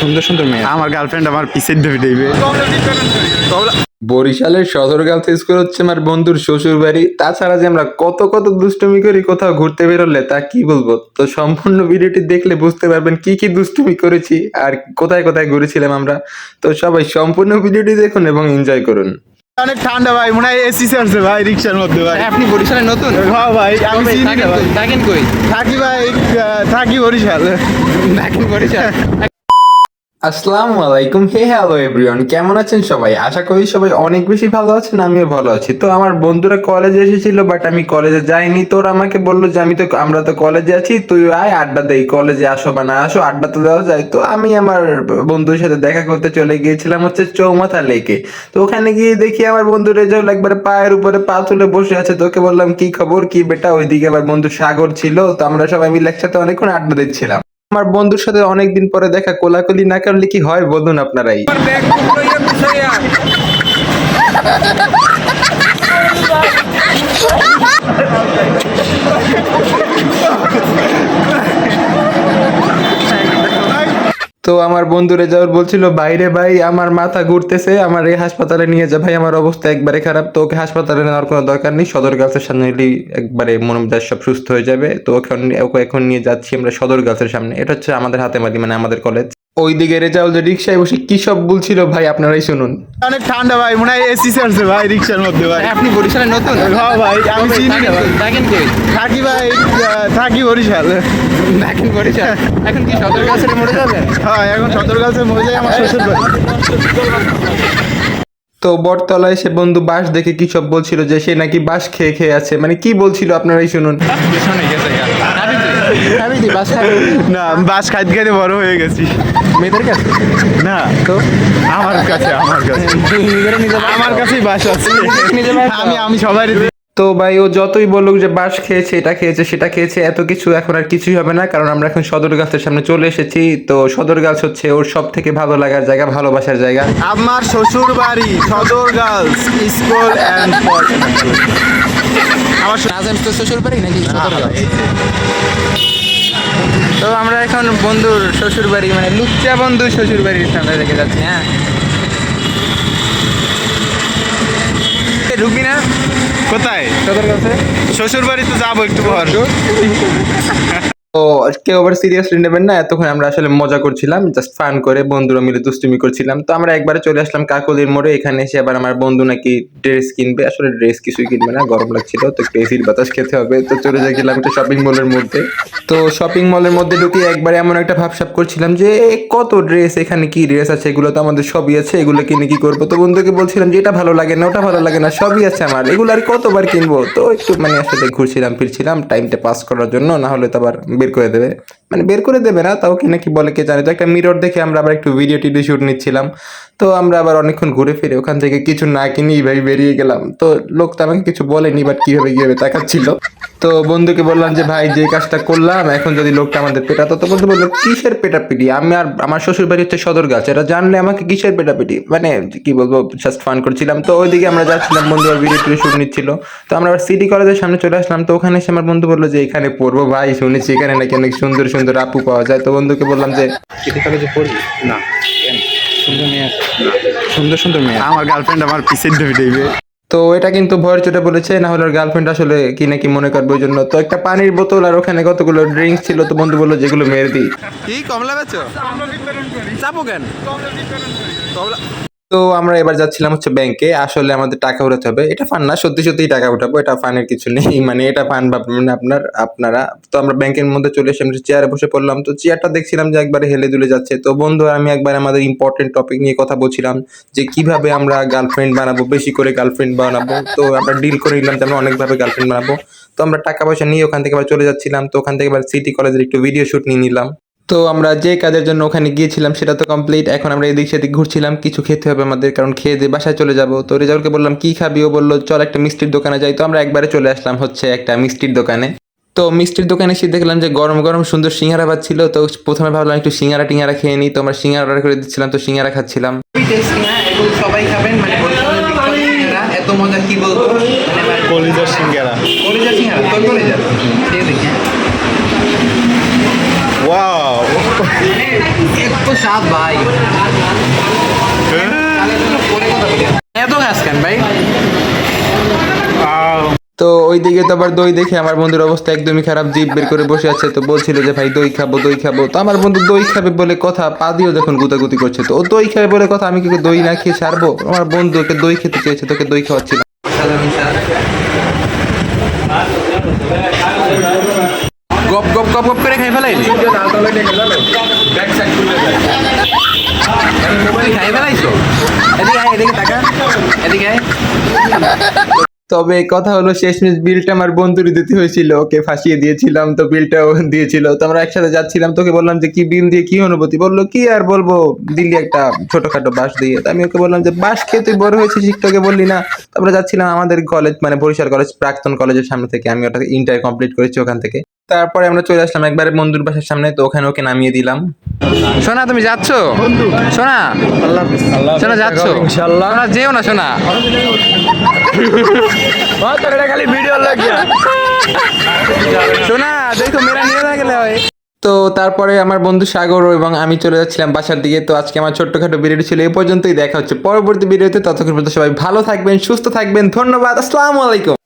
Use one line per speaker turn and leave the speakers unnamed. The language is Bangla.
সুন্দর সুন্দর মেয়ে
আমার গার্লফ্রেন্ড আমার পিছের ধরে দেবে।
বরিশালের সদর গার্লস স্কুল হচ্ছে আমার বন্ধুর শ্বশুর বাড়ি। তাছাড়া যে আমরা কত কত দুষ্টুমি করি কোথাও ঘুরতে বেরোলে তা কি বলব? তো সম্পূর্ণ ভিডিওটি দেখলে বুঝতে পারবেন কি কি দুষ্টুমি করেছি আর কোথায় কোথায় ঘুরেছিলাম আমরা। তো সবাই সম্পূর্ণ ভিডিওটি দেখুন এবং এনজয় করুন।
অনেক ঠান্ডা ভাই মনে হয় এসি চলছে ভাই রিক্সার মধ্যে ভাই।
আপনি বরিশালে নতুন?
হ্যাঁ ভাই আমি চিনি না
থাকেন
ভাই।
কই? থাকেন কই
থাকি ভাই থাকি বরিশাল।
থাকেন বরিশাল?
আসসালামু আলাইকুম। হে হ্যালো এভরিওয়ান কেমন আছেন সবাই? আশা করি সবাই অনেক বেশি ভালো আছেন, আমিও ভালো আছি। তো আমার বন্ধুরা কলেজে এসেছিল বাট আমি কলেজে যাইনি। তোর আমাকে বলল যে, আমি তো, আমরা তো কলেজে আছি, তুই আয়, আড্ডা দেই কলেজে আসো বা না আসো, আড্ডা তো দেওয়া যায়। তো আমি আমার বন্ধুর সাথে দেখা করতে চলে গিয়েছিলাম, হচ্ছে চৌমাথা লেকে। তো ওখানে গিয়ে দেখি আমার বন্ধু রেজাউল একবারে পায়ের উপরে পা তুলে বসে আছে। তোকে বললাম, কি খবর? কি বেটা? ওইদিকে আমার বন্ধু সাগর ছিল, তো আমরা সবাই মিলে একসাথে অনেকক্ষণ আড্ডা দিচ্ছিলাম। আমার বন্ধুর সাথে অনেকদিন পরে দেখা কোলাকুলি না করলে কি হয় বলুন আপনারাই। তো আমার বন্ধু রেজাউল বলছিল বাইরে ভাই, আমার মাথা ঘুরতেছে, আমার এই হাসপাতালে নিয়ে যা। ভাই, আমার অবস্থা একবারে খারাপ, তো ওকে হাসপাতালে নেওয়ার কোনো দরকার নেই। সদর গার্লসের সামনে এলি একবারে মনোমেজাজ সব সুস্থ হয়ে যাবে। তো ওখানে ওকে এখন নিয়ে যাচ্ছি আমরা সদর গার্লসের সামনে। এটা হচ্ছে আমাদের হাতে মাদি মানে আমাদের কলেজ ওইদিকে রেজাউল যে রিক্সায় বসে কি সব বলছিল ভাই আপনারাই শুনুন।
অনেক ঠান্ডা ভাই মনে হয় এসি চলছে ভাই রিক্সার মধ্যে ভাই।
আপনি বরিশালে নতুন?
হ্যাঁ ভাই আমি চিনি
থাকেন
থাকি ভাই থাকি বরিশাল।
থাকেন বরিশাল? এখন কি সদর কাছে মরে যাবেন?
হ্যাঁ এখন সদর মরে যায় আমার শ্বশুর
তো বটতলায় সে বন্ধু বাস দেখে কি সব বলছিল যে সে নাকি বাস খেয়ে খেয়ে আছে? মানে কি বলছিল আপনারাই শুনুন।
আমি বাস খাবেন
না বাস খাইতে খাইতে বড় হয়ে গেছি।
মেয়েদের কাছে?
না। তো? আমার কাছে আমার কাছে। আমার কাছেই বাস আছে।
নিজে বাস
আমি আমি সবাই
তো ভাই ও যতই বলুক যে বাস খেয়েছে এটা খেয়েছে সেটা খেয়েছে এত কিছু এখন আর কিছুই হবে না কারণ আমরা এখন সদর গাছের সামনে চলে এসেছি। তো সদর গাছ হচ্ছে ওর সব থেকে ভালো লাগার জায়গা ভালোবাসার জায়গা।
আমার শ্বশুর বাড়ি সদর গার্লস স্কুল অ্যান্ড আমার শ্বশুর-
বাড়ি নাকি সদর তো আমরা এখন বন্ধুর শ্বশুর বাড়ি মানে লুচ্চা বন্ধু শ্বশুর বাড়ির সামনে রেখে যাচ্ছি হ্যাঁ। ঢুকবি না?
কোথায়?
সদর কাছে?
শ্বশুর বাড়ি তো যাব একটু পর।
তো কেউ আবার সিরিয়াসলি নেবেন না, এতক্ষণ আমরা আসলে মজা করছিলাম জাস্ট ফান করে বন্ধুরা মিলে দুষ্টুমি করছিলাম। তো আমরা একবারে চলে আসলাম কাকলির মোড়ে, এখানে এসে আবার আমার বন্ধু নাকি ড্রেস কিনবে। আসলে ড্রেস কিছুই কিনবে না, গরম লাগছিল, তো একটু এসির বাতাস খেতে হবে। তো চলে গেলাম একটা শপিং মলের মধ্যে। তো শপিং মলের মধ্যে ঢুকে একবারে এমন একটা ভাবসাব করছিলাম যে কত ড্রেস এখানে কি ড্রেস আছে? এগুলো তো আমাদের সবই আছে, এগুলো কিনে কি করব? তো বন্ধুকে বলছিলাম যে, এটা ভালো লাগে না, ওটা ভালো লাগে না, সবই আছে আমার, এগুলো আর কতবার কিনবো? তো একটু মানে আসলে ঘুরছিলাম, ফিরছিলাম টাইমটা পাস করার জন্য, না হলে তো আবার বের করে দেবে। মানে বের করে দেবে না, তাও কি নাকি বলে কে জানে। তো একটা মিরর দেখে আমরা আবার একটু ভিডিও টিডিও শুট নিচ্ছিলাম। তো আমরা আবার অনেকক্ষণ ঘুরে ফিরে ওখান থেকে কিছু না কিনি ভাই বেরিয়ে গেলাম। তো লোক তো আমাকে কিছু বলেনি বাট কীভাবে কীভাবে তাকাচ্ছিল তো বন্ধুকে বললাম যে ভাই যে কাজটা করলাম এখন যদি লোকটা আমাদের পেটাতো তো বন্ধু বলল কিসের পেটাপিটি? আমি আর আমার শ্বশুর বাড়ি হচ্ছে সদর গাছ এটা জানলে আমাকে কিসের পেটাপিটি? মানে কি বলব জাস্ট ফান করছিলাম। তো ওইদিকে আমরা যাচ্ছিলাম বন্ধু আর ভিডিও টিডিও শুট নিচ্ছিল। তো আমরা আবার সিটি কলেজের সামনে চলে আসলাম তো ওখানে এসে আমার বন্ধু বলল যে এখানে পড়ব ভাই শুনেছি এখানে নাকি অনেক সুন্দর সুন্দর আপু পাওয়া যায়। তো বন্ধুকে বললাম যে
সিটি কলেজে পড়বি? না। সুন্দর মেয়ে
সুন্দর সুন্দর মেয়ে
আমার গার্লফ্রেন্ড আমার পিছের ধরে দেবে
তো এটা কিন্তু ভয়ের চোটে বলেছে, না হলে ওর গার্লফ্রেন্ড আসলে কি নাকি মনে করবে ওই জন্য। তো একটা পানির বোতল আর ওখানে কতগুলো ড্রিঙ্কস ছিল, তো বন্ধু বলল যেগুলো মেরে দিই।
কি, কমলা বেচো কেন?
তো আমরা এবার যাচ্ছিলাম হচ্ছে ব্যাংকে আসলে আমাদের টাকা উঠাতে হবে। এটা ফান না, সত্যি সত্যি টাকা উঠাবো, এটা ফানের কিছু নেই। মানে এটা ফান ভাববেন না আপনার, আপনারা, তো আমরা ব্যাংকের মধ্যে চলে এসে চেয়ারে বসে পড়লাম। তো চেয়ারটা দেখছিলাম যে একবারে হেলে দুলে যাচ্ছে। তো বন্ধু, আমি একবার আমাদের ইম্পর্টেন্ট টপিক নিয়ে কথা বলছিলাম যে কীভাবে আমরা গার্লফ্রেন্ড বানাবো, বেশি করে গার্লফ্রেন্ড বানাবো। তো আমরা ডিল করে নিলাম যে আমরা অনেকভাবে গার্লফ্রেন্ড বানাবো। তো আমরা টাকা পয়সা নিয়ে ওখান থেকে আবার চলে যাচ্ছিলাম। তো ওখান থেকে আবার সিটি কলেজের একটু ভিডিও শুট নিয়ে নিলাম। তো আমরা যে কাজের জন্য ওখানে গিয়েছিলাম সেটা তো কমপ্লিট এখন আমরা এদিক সেদিক ঘুরছিলাম কিছু খেতে হবে আমাদের কারণ খেয়ে দিয়ে বাসায় চলে যাব। তো রেজাউলকে বললাম কি খাবি? ও বলল চল একটা মিষ্টির দোকানে যাই। তো আমরা একবারে চলে আসলাম হচ্ছে একটা মিষ্টির দোকানে। তো মিষ্টির দোকানে এসে দেখলাম যে গরম গরম সুন্দর সিঙ্গারা ছিল তো প্রথমে ভাবলাম একটু সিঙ্গারা টিঙ্গারা খেয়ে নিই। তো আমরা সিঙ্গারা অর্ডার করে দিচ্ছিলাম তো সিঙ্গারা খাচ্ছিলাম। সবাই খাবেন? মানে এত মজা কি বলব?
কলিজার সিঙ্গারা।
কলেজের সিঙ্গারা? তোর কলেজের খেয়ে দেখি।
এত স্বাদ ভাই এত গাছ কেন ভাই
তো ওইদিকে তো আবার দই দেখে আমার বন্ধুর অবস্থা একদমই খারাপ, জিভ বের করে বসে আছে, তো বলছিল যে ভাই দই খাব দই খাব। তো আমার বন্ধু দই খাবে বলে কথা, পা দিয়েও যখন গুতাগুতি করছে, তো ও দই খাবে বলে কথা, আমি কি দই না খেয়ে ছাড়বো? আমার বন্ধু ওকে দই খেতে চেয়েছে, তোকে দই খাওয়াচ্ছিল
গপ গপ গপ গপ করে খাই ফেলাই খাই ফেলাইছো? এদিকে আয় এদিকে টাকা এদিকে আয়।
তবে কথা হলো শেষমেশ বিলটা আমার বন্ধুরই দিতে হয়েছিল। ওকে ফাঁসিয়ে দিয়েছিলাম তো বিলটাও দিয়েছিল। তো আমরা একসাথে যাচ্ছিলাম তোকে বললাম যে কি বিল দিয়ে কি অনুভূতি? বলল কি আর বলব? দিল্লি একটা ছোটখাটো বাস দিয়ে। তো আমি ওকে বললাম যে বাস খেয়ে তুই বড় হয়েছিস শিক্ষকে বললি না? তারপরে যাচ্ছিলাম আমাদের কলেজ মানে বরিশাল কলেজ প্রাক্তন কলেজের সামনে থেকে। আমি ওটা ইন্টার কমপ্লিট করেছি ওখান থেকে। তারপরে আমরা চলে আসলাম একবারে বন্ধুর বাসার সামনে তো ওখানে ওকে নামিয়ে দিলাম।
সোনা তুমি যাচ্ছ? সোনা সোনা যাচ্ছ? সোনা যেও না সোনা।
খালি ভিডিও লাগিয়া
সোনা দেখো মেরা নিয়ে না গেলে হয়।
তো তারপরে আমার বন্ধু সাগর এবং আমি চলে যাচ্ছিলাম বাসার দিকে। তো আজকে আমার ছোট্টখাটো ভিডিওটি ছিল এই পর্যন্তই দেখা হচ্ছে। পরবর্তী ভিডিওতে ততক্ষণ পর্যন্ত সবাই ভালো থাকবেন সুস্থ থাকবেন। ধন্যবাদ আসসালামু আলাইকুম।